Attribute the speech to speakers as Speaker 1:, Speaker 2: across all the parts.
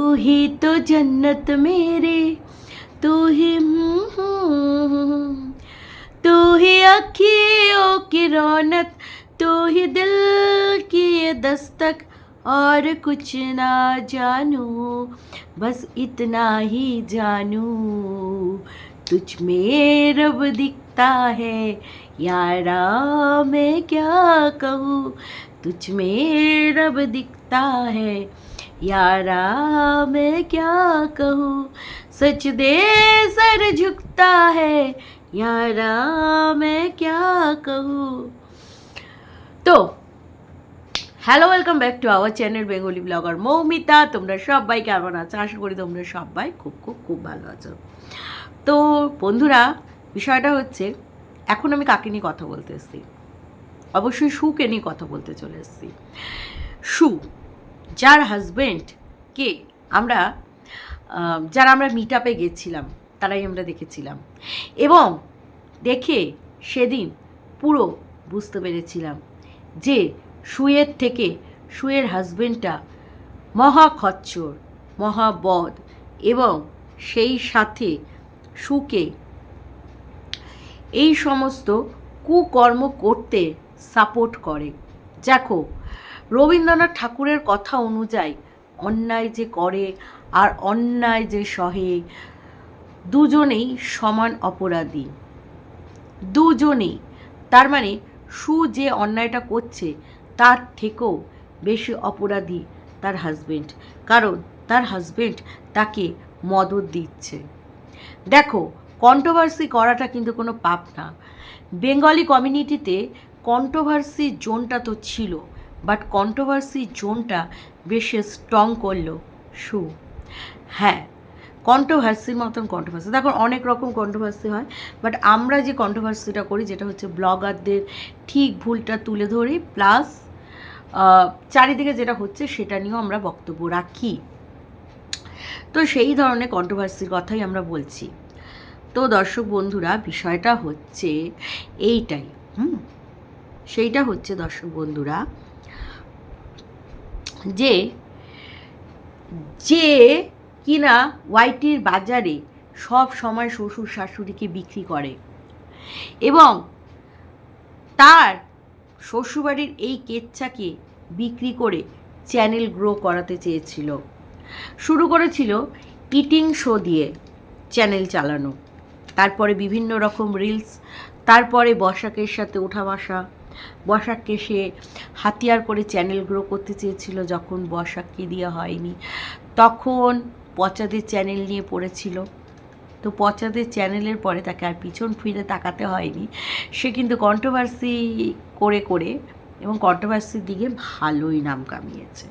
Speaker 1: तू ही तो जन्नत मेरे, तू ही तू ही अखियों की रौनक, तू ही दिल की ये दस्तक, और कुछ ना जानू, बस इतना ही जानू। तुझ में रब दिखता है, यारा मैं क्या कहूँ? तुझ में रब दिखता है यारा मैं क्या कहूँ सच दे सर झुकता है यारा मैं क्या कहूँ তো hello welcome back to our channel Bengali blogger Moumita তোমরা সবাই কেমন আছো আশা করি তোমরা সবাই খুব খুব খুব ভালো আছো তো বন্ধুরা বিষয়টা হচ্ছে এখন আমি কাকে নিয়ে কথা বলতে এসেছি অবশ্যই সুকে নিয়ে কথা বলতে চলে এসেছি সু যার হাজবেন্ডকে আমরা আহ, যারা আমরা মিট আপে গেছিলাম তারাই আমরা দেখেছিলাম। এবং দেখে সেদিন পুরো বুঝতে পেরেছিলাম যে সুয়ের থেকে সুয়ের হাজবেন্ডটা মহা খচ্চর মহাবদ এবং সেই সাথে সুকে এই সমস্ত কুকর্ম করতে সাপোর্ট করে। দেখো রবীন্দ্রনাথ ঠাকুরের কথা অনুযায়ী অন্যায় যে করে আর অন্যায় যে সহে, দুজনেই সমান অপরাধী। দুজনেই। তার মানে সু যে অন্যায়টা করছে, তার থেকেও বেশি অপরাধী তার হাজবেন্ড কারণ তার হাজবেন্ড তাকে মদত দিচ্ছে। দেখো কন্ট্রোভার্সি করাটা কিন্তু কোনো পাপ না। বেঙ্গলি কমিউনিটিতে কন্ট্রোভার্সি জোনটা তো ছিল। বাট কন্ট্রোভার্সি জোনটা বেশি স্ট্রং করল সু। হ্যাঁ কন্ট্রোভার্সির মতন কন্ট্রোভার্সি দেখো, অনেক রকম কন্ট্রোভার্সি হয় বাট আমরা যে কন্ট্রোভার্সিটা করি, যেটা হচ্ছে ব্লগারদের ঠিক ভুলটা তুলে ধরি প্লাস চারিদিকে যেটা হচ্ছে, সেটা নিয়েও আমরা বক্তব্য রাখি। তো সেই ধরনের কন্ট্রোভার্সির কথাই আমরা বলছি। তো দর্শক বন্ধুরা, বিষয়টা হচ্ছে এইটাই, হুম? সেইটা হচ্ছে দর্শক বন্ধুরা যে যে কিনা ওয়াইটির বাজারে সব সময় শ্বশুর শাশুড়িকে বিক্রি করে এবং তার শ্বশুরবাড়ির এই কেচ্ছাকে বিক্রি করে চ্যানেল গ্রো করাতে চেয়েছিল। শুরু করেছিল ইটিং শো দিয়ে চ্যানেল চালানো। তারপরে বিভিন্ন রকম রিলস, তারপরে বসাকের সাথে ওঠা বসা বসাককে সে হাতিয়ার করে চ্যানেল গ্রো করতে চেয়েছিল যখন বসাককে দেওয়া হয়নি। তখন পচাদের চ্যানেল নিয়ে পড়েছিল। তো পচাদের চ্যানেলের পরে তাকে আর পিছন ফিরে তাকাতে হয়নি। সে কিন্তু কন্ট্রোভার্সি করে করে এবং কন্ট্রোভার্সির দিকে ভালোই নাম কামিয়েছে।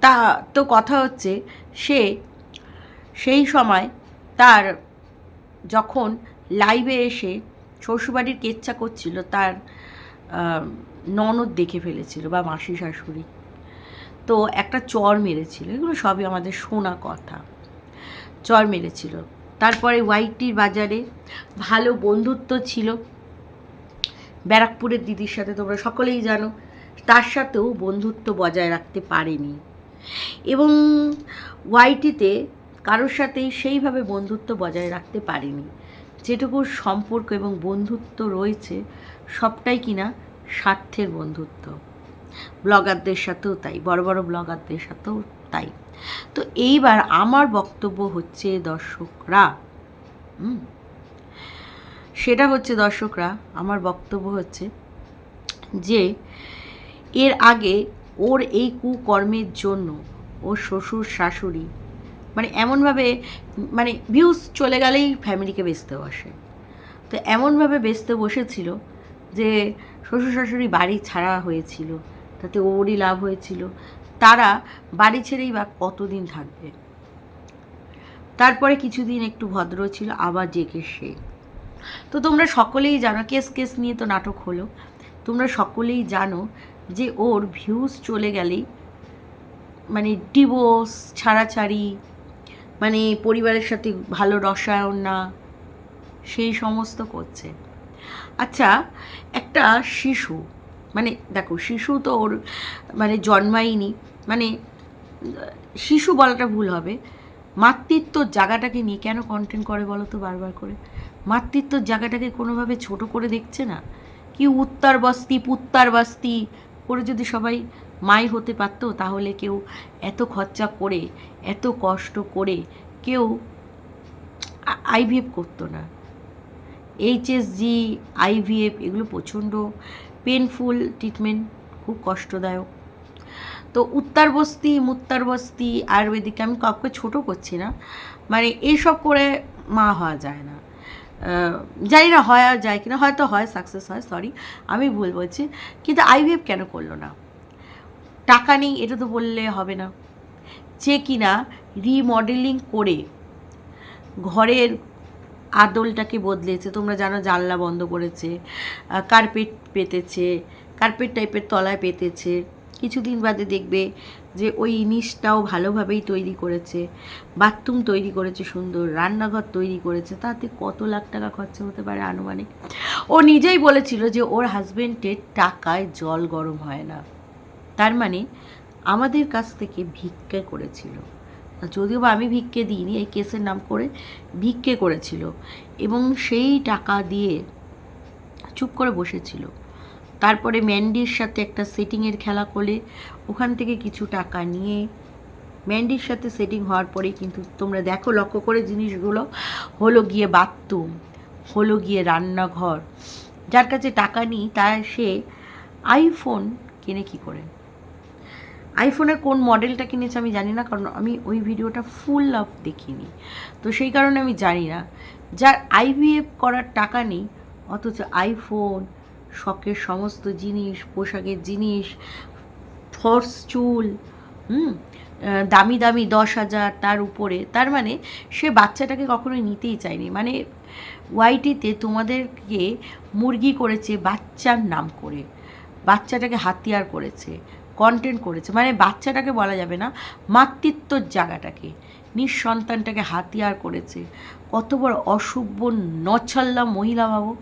Speaker 1: তা, তো কথা হচ্ছে, সে সেই সময় তার যখন লাইভে এসে শ্বশুরবাড়ির কেচ্ছা করছিল, তার ননদ দেখে ফেলেছিল বা মাসি শাশুড়ি। তো একটা চর মেরেছিল, এগুলো সবই আমাদের শোনা কথা। চর মেরেছিল। তারপরে ওয়াইটির বাজারে ভালো বন্ধুত্ব ছিল। ব্যারাকপুরের দিদির সাথে তোমরা সকলেই জানো, তার সাথেও বন্ধুত্ব বজায় রাখতে পারেনি। এবং ওয়াইটিতে কারোর সাথেই সেইভাবে বন্ধুত্ব বজায় রাখতে পারেনি। যেটুকু সম্পর্ক এবং বন্ধুত্ব রয়েছে, সবটাই কিনা স্বার্থের বন্ধুত্ব। ব্লগারদের সাথেও তাই, বড় বড় ব্লগারদের সাথেও তাই। তো এইবার আমার বক্তব্য হচ্ছে দর্শকরা সেটা হচ্ছে দর্শকরা, আমার বক্তব্য হচ্ছে যে, এর আগে ওর এই কুকর্মের জন্য ওর শ্বশুর শাশুড়ি মানে এমনভাবে মানে ভিউজ চলে গেলেই ফ্যামিলিকে বেচতে বসে। তো এমনভাবে বেচতে বসেছিল যে শ্বশুর শাশুড়ি বাড়ি ছাড়া হয়েছিল, তাতে ওরই লাভ হয়েছিল। তারা বাড়ি ছেড়েই বা কতদিন থাকবে? তারপরে কিছুদিন একটু ভদ্র ছিল, আবার জেকে সে। তো তোমরা সকলেই জানো, কেস কেস নিয়ে তো নাটক হলো, তোমরা সকলেই জানো যে ওর ভিউজ চলে গেলেই মানে ডিভোর্স ছাড়াছাড়ি মানে পরিবারের সাথে ভালো রসায়ন না, সেই সমস্ত করছে। আচ্ছা একটা শিশু মানে দেখো শিশু তো ওর মানে জন্মায়নি মানে শিশু বলাটা ভুল হবে। মাতৃত্বর জায়গাটাকে নিয়ে কেন কন্টেন্ট করে বলো তো বারবার করে? মাতৃত্বর জায়গাটাকে কোনোভাবে ছোট করে দেখছে না? কি উত্তর বস্তি পুত্তার বস্তি করে যদি সবাই মাই হতে পারতো, তাহলে কেউ এত খরচা করে, এত কষ্ট করে কেউ আইভিএফ করতো না। এইচএসজি আইভিএফ এগুলো প্রচণ্ড পেনফুল ট্রিটমেন্ট খুব কষ্টদায়ক। তো উত্তর বস্তি, মুত্তার বস্তি, আয়ুর্বেদিক আমি কাউকে ছোটো করছি না মানে এইসব করে মা হওয়া যায় না। জানি না হয় আর যায় কিনা, হয়তো হয় সাকসেস হয় সরি আমি ভুল বলছি, কিন্তু আইভিএফ কেন করল না? টাকা নেই, এটা তো বললে হবে না। যে কিনা রিমডেলিং করে ঘরের আদলটাকে বদলেছে, তোমরা জানো জানলা বন্ধ করেছে কার্পেট পেতেছে কার্পেট টাইপের তলায় পেতেছে। কিছুদিন বাদে দেখবে যে ওই ইনিশটাও ভালোভাবেই তৈরি করেছে বাথরুম তৈরি করেছে সুন্দর, রান্নাঘর তৈরি করেছে, তাতে কত লাখ টাকা খরচা হতে পারে আনুমানিক? ও নিজেই বলেছিল যে ওর হাজবেন্ডের টাকায় জল গরম হয় না। তার মানে আমাদের কাছ থেকে ভিক্ষে করেছিল। যদিও বা আমি ভিক্ষে দিইনি, এই কেসের নাম করে ভিক্ষে করেছিল এবং সেই টাকা দিয়ে চুপ করে বসেছিল। তারপরে ম্যান্ডির সাথে একটা সেটিংয়ের খেলা করে ওখান থেকে কিছু টাকা নিয়ে ম্যান্ডির সাথে সেটিং হওয়ার পরে কিন্তু তোমরা দেখো লক্ষ্য করে জিনিসগুলো হলো গিয়ে বাথরুম, হলো গিয়ে রান্নাঘর। যার কাছে টাকা নেই, তার সে আইফোন কিনে কি করে? আইফোনের কোন মডেলটা কিনেছে আমি জানি না, কারণ আমি ওই ভিডিওটা ফুল অফ দেখিনি। তো সেই কারণে আমি জানি না। যার আইভিএফ করার টাকা নেই, অথচ আইফোন শখের সমস্ত জিনিস, পোশাকের জিনিস ফর্স চুল, হুম দামি দামি দশ হাজার তার উপরে, তার মানে সে বাচ্চাটাকে কখনোই নিতেই চায়নি। মানে ওয়াইটিতে তোমাদেরকে মুরগি করেছে বাচ্চার নাম করে, বাচ্চাটাকে হাতিয়ার করেছে। কন্টেন্ট করেছে। মানে বাচ্চাটাকে বলা যাবে না, মাতৃত্বর জায়গাটাকে। নিঃসন্তানটাকে হাতিয়ার করেছে। কত বড় অশুভ নছল্লা মহিলা ভাবো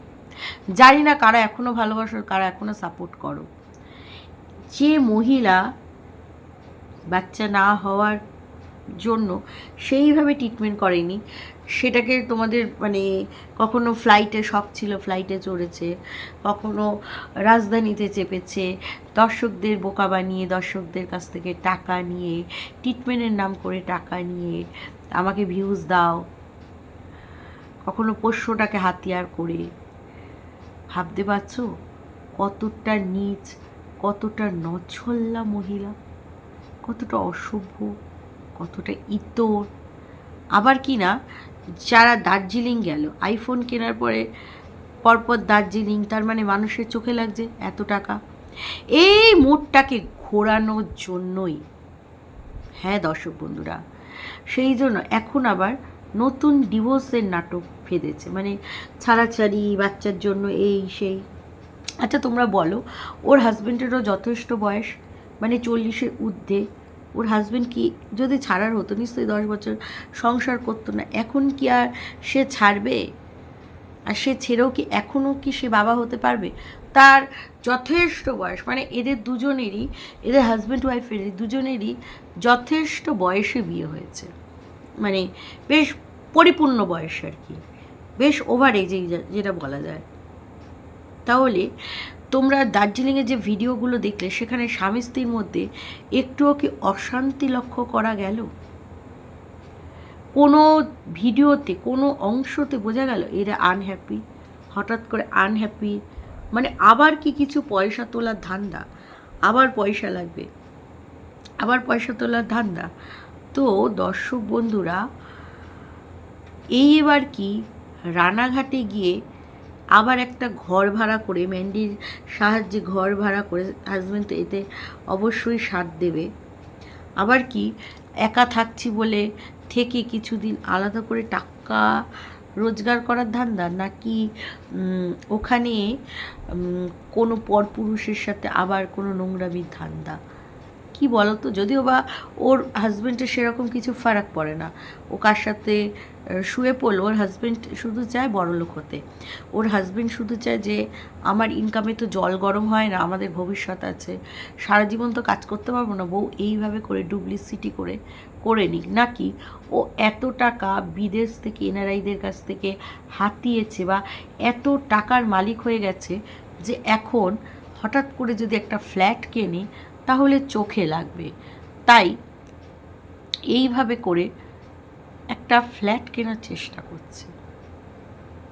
Speaker 1: জানি না কারা এখনও ভালোবাসো, কারা এখনও সাপোর্ট করো। যে মহিলা বাচ্চা না হওয়ার জন্য সেইভাবে ট্রিটমেন্ট করেনি। সেটাকে তোমাদের মানে কখনো ফ্লাইটে শখ ছিল ফ্লাইটে চড়েছে, কখনো রাজধানীতে চেপেছে, দর্শকদের বোকা বানিয়ে, দর্শকদের কাছ থেকে টাকা নিয়ে ট্রিটমেন্টের নাম করে টাকা নিয়ে আমাকে ভিউজ দাও। কখনো পোষ্যটাকে হাতিয়ার করে। ভাবতে পারছ? কতটা নিচ, কতটা নছল্লা মহিলা, কতটা অসভ্য। কতটা ইতর। আবার কি না, যারা দার্জিলিং গেল আইফোন কেনার পরে পরপর দার্জিলিং, তার মানে মানুষের চোখে লাগছে এত টাকা। এই মুডটাকে ঘোরানোর জন্যই। হ্যাঁ দর্শক বন্ধুরা, সেই জন্য এখন আবার নতুন ডিভোর্সের নাটক ফেদেছে মানে ছাড়াছাড়ি, বাচ্চার জন্য এই, সেই। আচ্ছা তোমরা বলো, ওর হাজব্যান্ডেরও যথেষ্ট বয়স মানে চল্লিশের ঊর্ধ্বে। ওর হাজব্যান্ড কি যদি ছাড়ার হতো, নিশ্চয়ই দশ বছর সংসার করতো না। এখন কি আর সে ছাড়বে? আর সে ছেড়েও কি এখনও কি সে বাবা হতে পারবে? তার যথেষ্ট বয়স মানে এদের দুজনেরই, এদের হাজব্যান্ড ওয়াইফেরই দুজনেরই যথেষ্ট বয়সে বিয়ে হয়েছে। মানে বেশ পরিপূর্ণ বয়স আর কি। বেশ ওভার এজে যেটা বলা যায়। তাহলে তোমরা দার্জিলিংয়ের যে ভিডিওগুলো দেখলে, সেখানে স্বামী স্ত্রীর মধ্যে একটুও কি অশান্তি লক্ষ্য করা গেল? কোনো ভিডিওতে, কোনো অংশতে বোঝা গেল এরা আনহ্যাপি হঠাৎ করে আনহ্যাপি মানে আবার কি কিছু পয়সা তোলার ধান্দা? আবার পয়সা লাগবে, আবার পয়সা তোলার ধান্দা? তো দর্শক বন্ধুরা, এই এবার কি রানাঘাটে গিয়ে আবার একটা ঘর ভাড়া করে ম্যান্ডির সাহায্যে ঘর ভাড়া করে হাজব্যান্ড এতে অবশ্যই সাথ দেবে। আবার কি, একা থাকছি বলে থেকে কিছুদিন আলাদা করে টাকা রোজগার করার ধান্দা? নাকি ওখানে কোনো পরপুরুষের সাথে আবার কোনো নোংরামির ধান্দা? কি বলতো? যদিও বা ওর হাজব্যান্ডের সেরকম কিছু ফারাক পড়ে না। ও কার সাথে শুয়ে পড়ল, ওর হাজব্যান্ড শুধু চায় বড়লোক হতে। ওর হাজব্যান্ড শুধু চায় যে, আমার ইনকামে তো জল গরম হয় না, আমাদের ভবিষ্যৎ আছে। সারা জীবন তো কাজ করতে পারব না, বউ এইভাবে করে ডুপ্লিসিটি করে করে নিক। নাকি ও এত টাকা বিদেশ থেকে এনআরআইদের কাছ থেকে হাতিয়েছে বা এত টাকার মালিক হয়ে গেছে যে, এখন হঠাৎ করে যদি একটা ফ্ল্যাট কেনে তাহলে চোখে লাগবে। তাই এইভাবে করে একটা ফ্ল্যাট কেনার চেষ্টা করছে।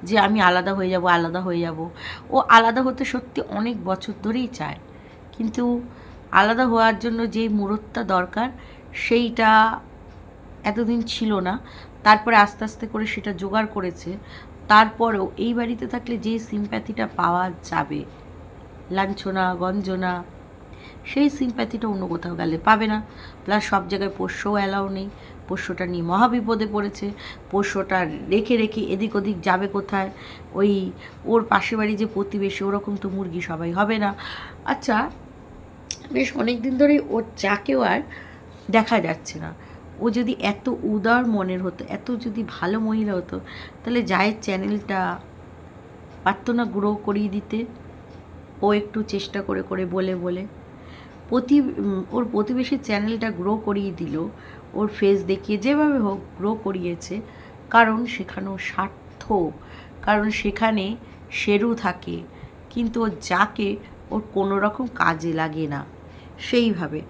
Speaker 1: যে আমি আলাদা হয়ে যাব, আলাদা হয়ে যাব। ও আলাদা হতে সত্যি অনেক বছর ধরেই চায়। কিন্তু আলাদা হওয়ার জন্য যেই মুহূর্তটা দরকার, সেইটা এতদিন ছিল না। তারপরে আস্তে আস্তে করে সেটা জোগাড় করেছে। তারপরেও এই বাড়িতে থাকলে যে সিম্প্যাথিটা পাওয়া যাবে, লাঞ্ছনা, গঞ্জনা সেই সিম্প্যাথিটা অন্য কোথাও গেলে পাবে না। প্লাস সব জায়গায় পোষ্যও অ্যালাউ নেই। পোষ্যটা নিয়ে মহাবিপদে পড়েছে। পোষ্যটা রেখে রেখে এদিক ওদিক যাবে কোথায়? ওই ওর পাশে বাড়ি যে প্রতিবেশী, ওরকম তো মুরগি সবাই হবে না। আচ্ছা বেশ অনেক দিন ধরেই ওর চাকেও আর দেখা যাচ্ছে না। ও যদি এত উদার মনের হতো, এত যদি ভালো মহিলা হতো, তাহলে জায়ের চ্যানেলটা পারতো না গ্রো করিয়ে দিতে। ও একটু চেষ্টা করে করে বলে বলে। প্রতি ওর প্রতিবেশীর চ্যানেলটা গ্রো করিয়ে দিল। ওর ফেস দেখিয়ে যেভাবে হোক গ্রো করিয়েছে। কারণ সেখানেও স্বার্থ। কারণ সেখানে শেরু থাকে। কিন্তু ও যাকে ওর কোনো রকম কাজে লাগে না। সেইভাবে।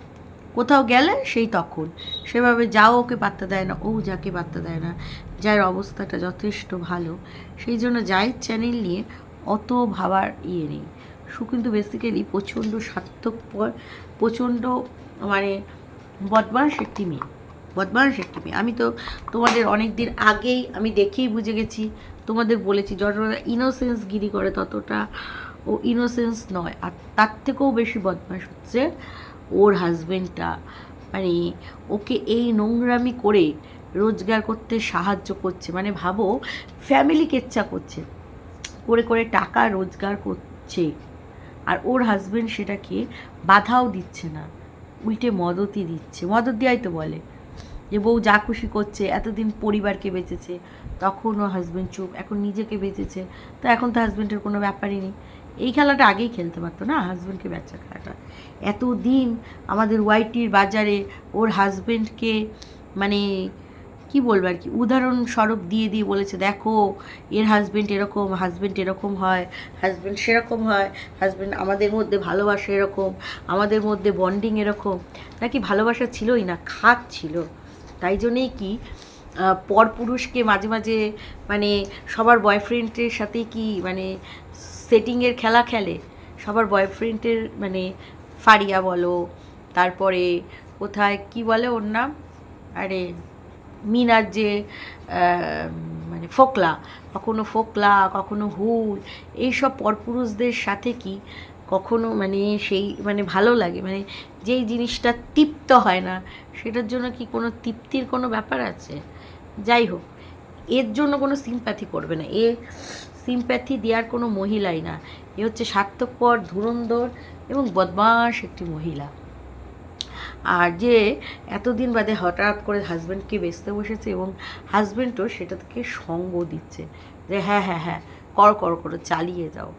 Speaker 1: কোথাও গেলে সেই তখন। সেভাবে যাও ওকে পাত্তা দেয় না। ও যাকে পাত্তা দেয় না, যার অবস্থাটা যথেষ্ট ভালো। সেই জন্য যায়ের চ্যানেল নিয়ে অত ভাবার ইয়ে নেই। সু কিন্তু বেসিক্যালি প্রচণ্ড স্বার্থপর প্রচণ্ড মানে বদমাস একটি মেয়ে বদমাস একটি মেয়ে। আমি তো তোমাদের অনেক দিন আগেই আমি দেখেই বুঝে গেছি, তোমাদের বলেছি, যতটা ইনোসেন্স গিরি করে ততটা ও ইনোসেন্স নয়। আর তার থেকেও বেশি বদমাস হচ্ছে ওর হাজবেন্ডটা মানে ওকে এই নোংরামি করে রোজগার করতে সাহায্য করছে। মানে ভাবো ফ্যামিলি কেচ্চা করছে, করে করে টাকা রোজগার করছে। আর ওর হাজব্যান্ড সেটাকে বাধাও দিচ্ছে না, উল্টে মদতই দিচ্ছে। মদত দেওয়াই তো বলে যে বউ যা খুশি করছে, এতদিন পরিবারকে বেঁচেছে, তখন ও হাজব্যান্ড চুপ, এখন নিজেকে বেঁচেছে। তো এখন তো হাজব্যান্ডের কোনো ব্যাপারই নেই। এই খেলাটা আগেই খেলতে পারতো না হাজব্যান্ডকে বেচা খেলাটা। এতদিন আমাদের ওয়াইটির বাজারে ওর হাজব্যান্ডকে মানে কি বলব আর কি? উদাহরণস্বরূপ দিয়ে দিয়ে বলেছে, দেখো, এর হাজবেন্ড এরকম হাজবেন্ড এরকম হয় হাজবেন্ড সেরকম হয় হাজবেন্ড আমাদের মধ্যে ভালোবাসা এরকম, আমাদের মধ্যে বন্ডিং এরকম। নাকি ভালোবাসা ছিলই না খাত ছিল। তাই জন্যেই কি পরপুরুষকে মাঝে মাঝে মানে সবার বয়ফ্রেন্ডের সাথে কি মানে সেটিংয়ের খেলা খেলে? সবার বয়ফ্রেন্ডের মানে ফারিয়া বলো, তারপরে কোথায়, কি বলে ওর নাম? আরে মিনার যে মানে ফোকলা, কখনো ফোকলা, কখনো হুল, এইসব পরপুরুষদের সাথে কি কখনো মানে সেই মানে ভালো লাগে? মানে যেই জিনিসটা তৃপ্ত হয় না, সেটার জন্য কি কোনো তৃপ্তির কোনো ব্যাপার আছে? যাই হোক, এর জন্য কোনো সিম্প্যাথি করবে না। এ সিম্প্যাথি দেওয়ার কোনো মহিলাই না। এ হচ্ছে স্বার্থপর ধুরন্ধর এবং বদমাস একটি মহিলা। আর যে এতদিন বাদে হঠাৎ করে হাজব্যান্ডকে বেচতে বসেছে এবং হাজব্যান্ডও সেটা থেকে সঙ্গ দিচ্ছে যে হ্যাঁ হ্যাঁ হ্যাঁ কর কর, করে, চালিয়ে যাও।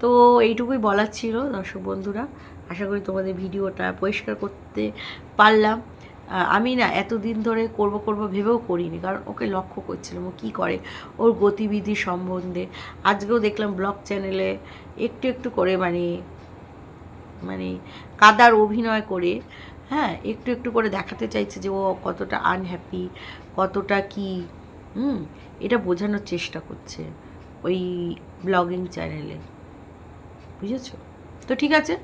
Speaker 1: তো এইটুকুই বলার ছিল দর্শক বন্ধুরা। আশা করি তোমাদের ভিডিওটা পরিষ্কার করতে পারলাম। আমি না এতদিন ধরে করব করব ভেবেও করিনি, কারণ ওকে লক্ষ্য করছিলাম ও কী করে, ওর গতিবিধি সম্বন্ধে। আজকেও দেখলাম ব্লগ চ্যানেলে একটু একটু করে মানে মানে কাদার অভিনয় করে হ্যাঁ একটু একটু করে দেখাতে চাইছে যে ও কতটা আনহ্যাপি কতটা কি, হুম, এটা বোঝানোর চেষ্টা করছে ওই ব্লগিং চ্যানেলে বুঝেছ? তো ঠিক আছে,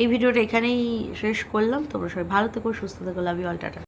Speaker 1: এই ভিডিওটা এখানেই শেষ করলাম। তোমরা সবাই ভালো থেকো, সুস্থ থেকো লাভ ইউ অল টাটা।